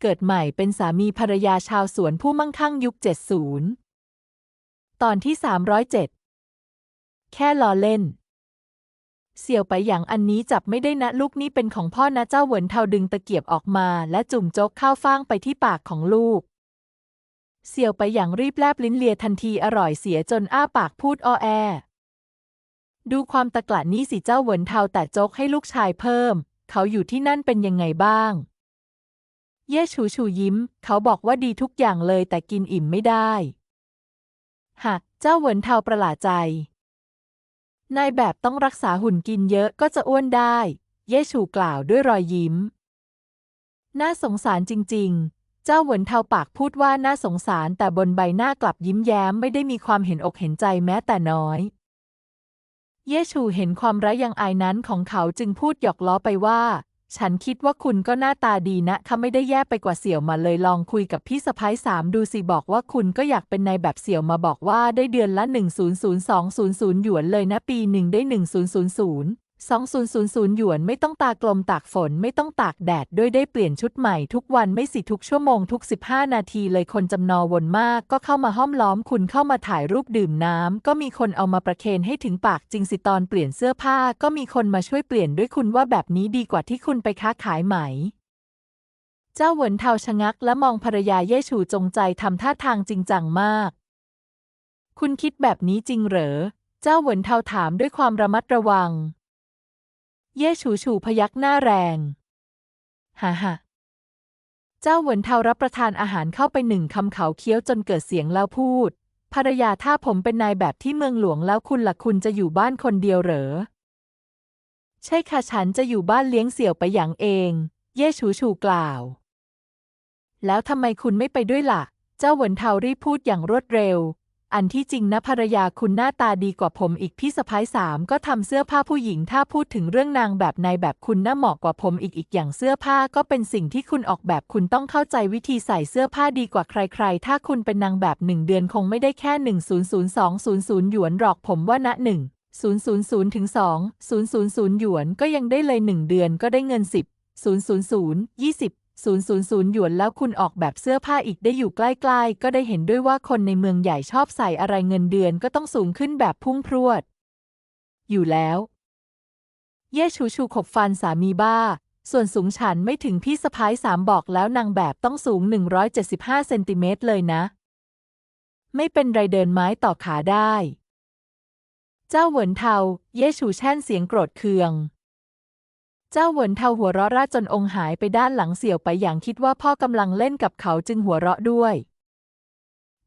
เกิดใหม่เป็นสามีภรรยาชาวสวนผู้มั่งคั่งยุค 70 ตอนที่ 307 แค่ล้อเล่น เสี่ยวไปอย่างอันนี้จับไม่ได้นะลูกนี่เป็นของพ่อนะเจ้าเหวินเทาดึงตะเกียบออกมา และจุ่มโจ๊กข้าวฟ่างไปที่ปากของลูก เสี่ยวไปอย่างรีบแลบลิ้นเลียทันทีอร่อยเสียจนอ้าปากพูดอ้อแอ ดูความตะกละนี้สิเจ้าเหวินเทาแต่โจ๊กให้ลูกชายเพิ่ม เขาอยู่ที่นั่นเป็นยังไงบ้าง เย่ชูชูยิ้ม เขาบอกว่าดีทุกอย่างเลยแต่กินอิ่มไม่ได้หะเจ้าเหวินเทาประหลาดใจ นายแบบต้องรักษาหุ่นกินเยอะก็จะอ้วนได้ เย่ชูกล่าวด้วยรอยยิ้ม น่าสงสารจริง ๆ เจ้าเหวินเทาปากพูดว่าน่าสงสารแต่บนใบหน้ากลับยิ้มแย้มไม่ได้มีความเห็นอกเห็นใจแม้แต่น้อย เย่ชูเห็นความไร้ยังอายนั้นของเขาจึงพูดหยอกล้อไปว่า ฉันคิดว่าคุณก็หน้าตาดีนะเขาไม่ได้แย่ไปกว่าเสี่ยวมาเลยลองคุยกับพี่สะพ้ายสามดูสิบอกว่าคุณก็อยากเป็นนายแบบเสี่ยวมาบอกว่าได้เดือนละ 1 0 0 2 0 0หยวนเลยนะปีหนึ่งได้ 1000 2000 หยวนไม่ต้องตากลมตากฝนไม่ต้องตากแดดด้วยได้เปลี่ยนชุดใหม่ทุกวันไม่สิทุกชั่วโมงทุก 15 นาทีเลยคนจำนอวนมาก ก็เข้ามาห้อมล้อมคุณเข้ามาถ่ายรูปดื่มน้ำ ก็มีคนเอามาประเคนให้ถึงปากจริงสิตอนเปลี่ยนเสื้อผ้า ก็มีคนมาช่วยเปลี่ยนด้วยคุณว่าแบบนี้ดีกว่าที่คุณไปค้าขายไหมเจ้าเหวินเทาชะงักและมองภรรยาเย่ฉูจงใจทำท่าทางจริงจังมาก คุณคิดแบบนี้จริงเหรอ เจ้าเหวินเทาถามด้วยความระมัดระวัง เย่ฉูฉูพยักหน้าแรงฮ่าฮ่าเจ้าเหวินเทารับประทานอาหารเข้าไปหนึ่งคำเขาเคี้ยวจนเกิดเสียงแล้วพูด ภรรยาถ้าผมเป็นนายแบบที่เมืองหลวงแล้วคุณล่ะคุณจะอยู่บ้านคนเดียวเหรอ ใช่ค่ะฉันจะอยู่บ้านเลี้ยงเสี่ยวไปอย่างเอง เย่ฉูฉูกล่าว แล้วทำไมคุณไม่ไปด้วยล่ะ เจ้าเหวินเทารีบพูดอย่างรวดเร็ว อันที่จริงนะภรรยาคุณหน้าตาดีกว่าผมอีกพี่สะพ้ายสามก็ทำเสื้อผ้าผู้หญิง ถ้าพูดถึงเรื่องนางแบบนายแบบคุณน่าเหมาะกว่าผมอีกอีกอย่างเสื้อผ้าก็เป็นสิ่งที่คุณออกแบบคุณต้องเข้าใจวิธีใส่เสื้อผ้าดีกว่าใคร ๆ ถ้าคุณเป็นนางแบบหนึ่งเดือนคงไม่ได้แค่หนึ่งศูนย์ศูนย์สองศูนย์ศูนย์หยวนหรอกผมว่านะหนึ่งศูนย์ศูนย์ศูนย์ถึงสองศศูนย์ศูนย์หยวนก็ยังได้เลยหนึ่งเดือนก็ได้เงินสิบศูนย์ศูนย์ศูนย์ยี่สิบ 000หยวนแล้วคุณออกแบบเสื้อผ้าอีกได้อยู่ใกล้ๆ ก็ได้เห็นด้วยว่าคนในเมืองใหญ่ชอบใส่อะไรเงินเดือนก็ต้องสูงขึ้นแบบพุ่งพรวด อยู่แล้ว เย่ชูชูขบฟันสามีบ้า ส่วนสูงฉันไม่ถึงพี่สะพ้ายสามบอกแล้วนางแบบต้องสูง 175เซนติเมตรเลยนะ ไม่เป็นไรเดินไม้ต่อขาได้ เจ้าเหวินเทา เย่ชูแช่นเสียงโกรธเคือง เจ้าเหวินเทาหัวเราะร่าจนองค์หายไปด้านหลังเสี่ยวไปอย่างคิดว่าพ่อกำลังเล่นกับเขาจึงหัวเราะด้วย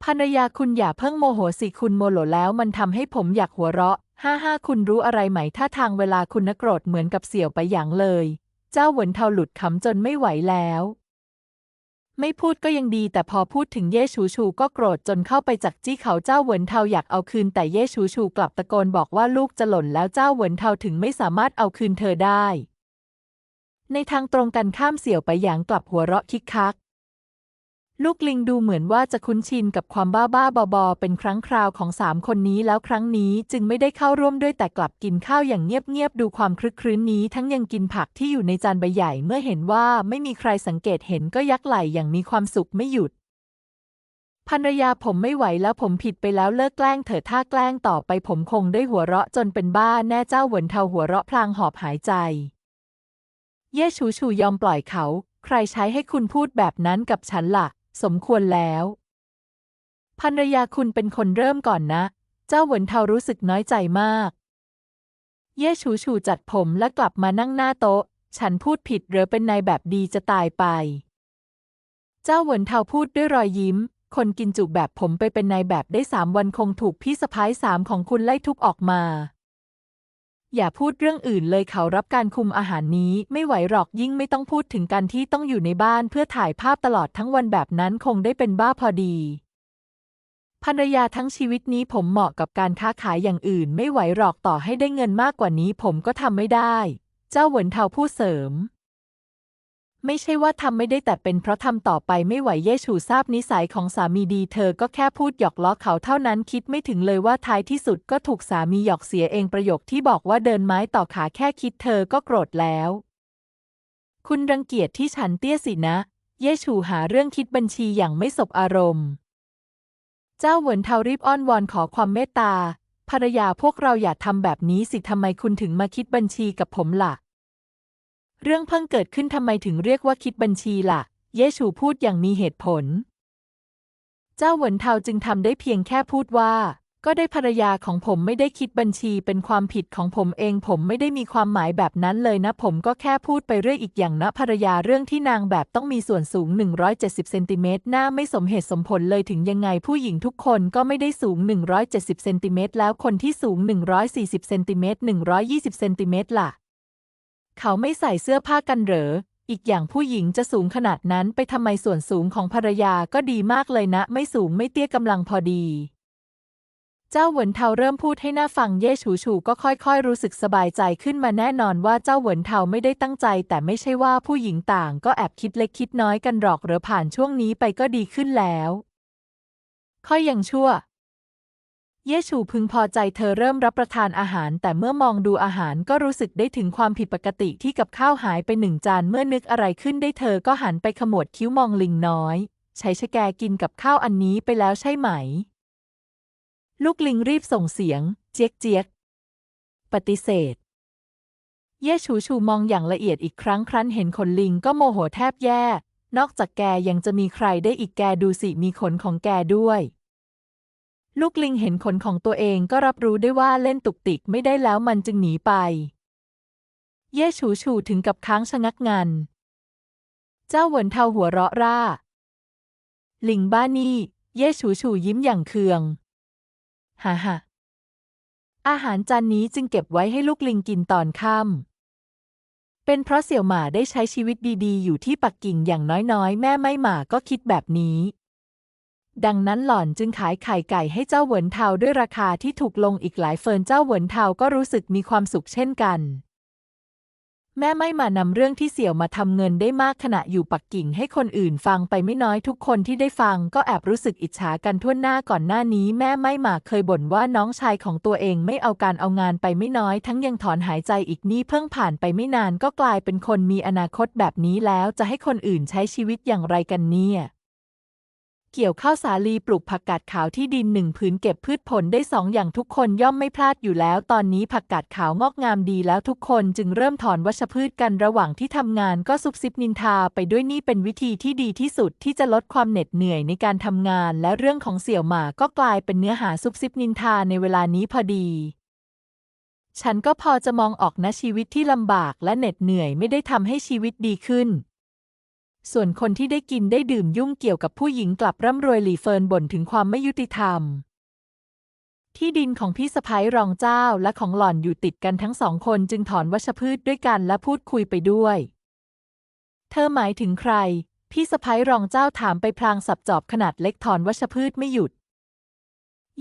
ภรรยาคุณอย่าเพิ่งโมโหสิคุณโมโหแล้วมันทำให้ผมอยากหัวเราะห้าห้าคุณรู้อะไรไหมถ้าทางเวลาคุณนะโกรธเหมือนกับเสี่ยวไปอย่างเลย เจ้าเหวินเทาหลุดขำจนไม่ไหวแล้ว ไม่พูดก็ยังดี แต่พอพูดถึงเย่ชูชูก็โกรธจนเข้าไปจักจี้เขาเจ้าเหวินเทาอยากเอาคืน แต่เย่ชูชูกลับตะโกนบอกว่าลูกจะหล่นแล้วเจ้าเหวินเทาถึงไม่สามารถเอาคืนเธอได้ ในทางตรงกันข้ามเสี่ยวไปหยางกลับหัวเราะคิกคัก ลูกลิงดูเหมือนว่าจะคุ้นชินกับความบ้าบ้าบอบอๆเป็นครั้งคราวของสามคนนี้แล้วครั้งนี้จึงไม่ได้เข้าร่วมด้วยแต่กลับกินข้าวอย่างเงียบๆดูความคลึกครื้นนี้ทั้งยังกินผักที่อยู่ในจานใบใหญ่เมื่อเห็นว่าไม่มีใครสังเกตเห็นก็ยักไหล่อย่างมีความสุขไม่หยุดภรรยาผมไม่ไหวแล้วผมผิดไปแล้วเลิกแกล้งเถอะถ้าแกล้งต่อไปผมคงได้หัวเราะจนเป็นบ้าแน่เจ้าเหวินเทาหัวเราะพลางหอบหายใจ เย่ชูชูยอมปล่อยเขา ใครใช้ให้คุณพูดแบบนั้นกับฉันล่ะ สมควรแล้วภรรยาคุณเป็นคนเริ่มก่อนนะ เจ้าเหวินเทารู้สึกน้อยใจมาก เย่ชูชูจัดผมและกลับมานั่งหน้าโต๊ะ ฉันพูดผิดหรือเป็นนายแบบดีจะตายไป เจ้าเหวินเทาพูดด้วยรอยยิ้ม คนกินจุแบบผมไปเป็นนายแบบได้สามวันคงถูกพี่สะพ้ายสามของคุณไล่ทุบออกมา อย่าพูดเรื่องอื่นเลยเขารับการคุมอาหารนี้ไม่ไหวหรอกยิ่งไม่ต้องพูดถึงการที่ต้องอยู่ในบ้านเพื่อถ่ายภาพตลอดทั้งวันแบบนั้นคงได้เป็นบ้าพอดี ภรรยาทั้งชีวิตนี้ผมเหมาะกับการค้าขายอย่างอื่น ไม่ไหวหรอกต่อให้ได้เงินมากกว่านี้ผมก็ทำไม่ได้ เจ้าเหวินเทาผู้เสริม ไม่ใช่ว่าทำไม่ได้แต่เป็นเพราะทำต่อไปไม่ไหวเย่ฉูทราบนิสัยของสามีดี เธอก็แค่พูดหยอกล้อเขาเท่านั้นคิดไม่ถึงเลยว่าท้ายที่สุดก็ถูกสามีหยอกเสียเองประโยคที่บอกว่าเดินไม้ต่อขาแค่คิดเธอก็โกรธแล้ว คุณรังเกียจที่ฉันเตี้ยสินะ เย่ฉูหาเรื่องคิดบัญชีอย่างไม่สบอารมณ์ เจ้าเหวินเทารีบอ้อนวอนขอความเมตตาภรรยาพวกเราอย่าทำแบบนี้สิทำไมคุณถึงมาคิดบัญชีกับผมล่ะ เรื่องเพิ่งเกิดขึ้นทำไมถึงเรียกว่าคิดบัญชีล่ะ เย่ฉูพูดอย่างมีเหตุผล เจ้าหวนเทาจึงทำได้เพียงแค่พูดว่า ก็ได้ภรรยาของผมไม่ได้คิดบัญชีเป็นความผิดของผมเอง ผมไม่ได้มีความหมายแบบนั้นเลยนะ ผมก็แค่พูดไปเรื่อยอีกอย่างนะภรรยาเรื่องที่นางแบบต้องมีส่วนสูง 170เซนติเมตรหน้าไม่สมเหตุสมผลเลยถึงยังไงผู้หญิงทุกคนก็ไม่ได้สูง 170เซนติเมตรแล้วคนที่สูง 140เซนติเมตร120เซนติเมตรล่ะ เขาไม่ใส่เสื้อผ้ากันเหรอ อีกอย่างผู้หญิงจะสูงขนาดนั้นไปทำไมส่วนสูงของภรรยาก็ดีมากเลยนะ ไม่สูงไม่เตี้ยกำลังพอดี เจ้าเหวินเทาเริ่มพูดให้หน้าฟังเย่ฉูฉูก็ค่อยๆ รู้สึกสบายใจขึ้นมาแน่นอนว่าเจ้าเหวินเทาไม่ได้ตั้งใจ แต่ไม่ใช่ว่าผู้หญิงต่างก็แอบคิดเล็กคิดน้อยกันหรอกหรือผ่านช่วงนี้ไปก็ดีขึ้นแล้วค่อยยังชั่ว เย่ฉูพึงพอใจเธอเริ่มรับประทานอาหาร แต่เมื่อมองดูอาหารก็รู้สึกได้ถึงความผิดปกติที่กับข้าวหายไปหนึ่งจานเมื่อนึกอะไรขึ้นได้เธอก็หันไปขมวดคิ้วมองลิงน้อย ใช้ชะแกกินกับข้าวอันนี้ไปแล้วใช่ไหม ลูกลิงรีบส่งเสียง เจี๊ยกเจี๊ยกปฏิเสธ เย่ฉูชูมองอย่างละเอียดอีกครั้งครั้นเห็นขนลิงก็โมโหแทบแย่ นอกจากแกยังจะมีใครได้อีกแกดูสิมีขนของแกด้วย ลูกลิงเห็นขนของตัวเองก็รับรู้ได้ว่าเล่นตุกติกไม่ได้แล้วมันจึงหนีไป เย่ฉูฉูถึงกับค้างชะงักงัน เจ้าเหวินเทาหัวเราะร่า ลิงบ้านี่ เย่ฉูฉูยิ้มอย่างเคือง ฮ่าฮ่าอาหารจานนี้จึงเก็บไว้ให้ลูกลิงกินตอนค่ำ เป็นเพราะเสี่ยวหมาได้ใช้ชีวิตดีๆ อยู่ที่ปักกิ่งอย่างน้อยๆ แม่ไม่หมาก็คิดแบบนี้ ดังนั้นหล่อนจึงขายไข่ไก่ให้เจ้าเหวินเทาด้วยราคาที่ถูกลงอีกหลายเฟินเจ้าเหวินเทาก็รู้สึกมีความสุขเช่นกัน แม่ไม่มานำเรื่องที่เสี่ยวมาทำเงินได้มากขณะอยู่ปักกิ่งให้คนอื่นฟังไปไม่น้อยทุกคนที่ได้ฟังก็แอบรู้สึกอิจฉากันทั่วหน้าก่อนหน้านี้แม่ไม่มาเคยบ่นว่าน้องชายของตัวเองไม่เอาการเอางานไปไม่น้อย ทั้งยังถอนหายใจอีกนี่เพิ่งผ่านไปไม่นานก็กลายเป็นคนมีอนาคตแบบนี้แล้วจะให้คนอื่นใช้ชีวิตอย่างไรกันเนี่ย เกี่ยวข้าวสาลีปลูกผักกาดขาวที่ดินหนึ่งผืนเก็บพืชผลได้สองอย่างทุกคนย่อมไม่พลาดอยู่แล้ว ตอนนี้ผักกาดขาวงอกงามดีแล้วทุกคนจึงเริ่มถอนวัชพืชกันระหว่างที่ทำงานก็ซุบซิบนินทาไปด้วยนี่เป็นวิธีที่ดีที่สุดที่จะลดความเหน็ดเหนื่อยในการทำงาน และเรื่องของเสี่ยวหมาก็กลายเป็นเนื้อหาซุบซิบนินทาในเวลานี้พอดีฉันก็พอจะมองออกนะชีวิตที่ลำบากและเหน็ดเหนื่อยไม่ได้ทำให้ชีวิตดีขึ้น ส่วนคนที่ได้กินได้ดื่มยุ่งเกี่ยวกับผู้หญิงกลับร่ำรวยหลีเฟินบ่นถึงความไม่ยุติธรรม ที่ดินของพี่สะพ้ายรองเจ้าและของหล่อนอยู่ติดกันทั้งสองคนจึงถอนวัชพืชด้วยกันและพูดคุยไปด้วย เธอหมายถึงใคร พี่สะพ้ายรองเจ้าถามไปพลางสับจอบขนาดเล็กถอนวัชพืชไม่หยุด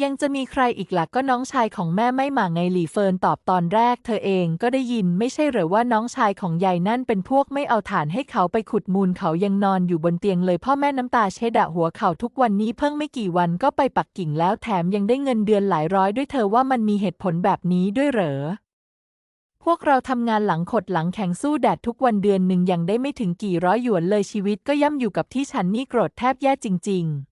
ยังจะมีใครอีกล่ะก็น้องชายของแม่ไม่หมาไงหลี่เฟินตอบตอนแรก เธอเองก็ได้ยินไม่ใช่เหรือว่าน้องชายของยายนั่นเป็นพวกไม่เอาฐานให้เขาไปขุดมูลเขายังนอนอยู่บนเตียงเลยพ่อแม่น้ำตาเชดะหัวเข่าทุกวันนี้เพิ่งไม่กี่วันก็ไปปักกิ่งแล้วแถมยังได้เงินเดือนหลายร้อยด้วยเธอว่ามันมีเหตุผลแบบนี้ด้วยเหรอพวกเราทำงานหลังขดหลังแข็งสู้แดดทุกวันเดือนหนึ่งยังได้ไม่ถึงกี่ร้อยหยวนเลยชีวิตก็ย่ำอยู่กับที่ฉันนี่โกรธแทบแย่จริง ๆ